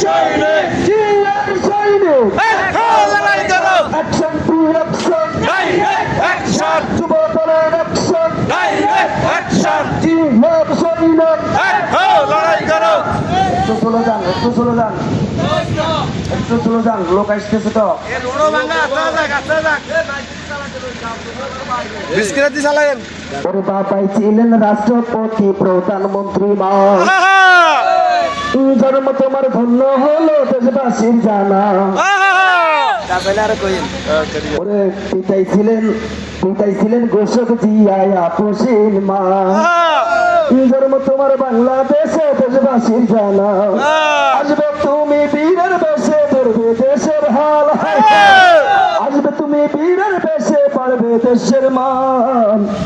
সৈনিক জিয়ার সৈনিক অ্যাকশন টু অ্যাকশন অ্যাকশন যুব দলের অ্যাকশন অ্যাকশন জিয়ার সৈনিক লড়াই করো একটু চলে যান একটু চলে যান একটু চলে যান লোক আসতেছে তো বিস্কিট চালায়েন ওর ছিলেন রাষ্ট্রপতি প্রধানমন্ত্রী মা জন্ম তোমার ধন্য হলো দেশবাসীর জানা। ওরে, পিতাই ছিলেন পিতাই ছিলেন আপসীন মা। তোমার বাংলাদেশে দেশবাসীর জানা। আসবে তুমি বীরের বেশে ধরবে দেশের হাল আসবে তুমি বীরের বেশে পারবে দেশের মান।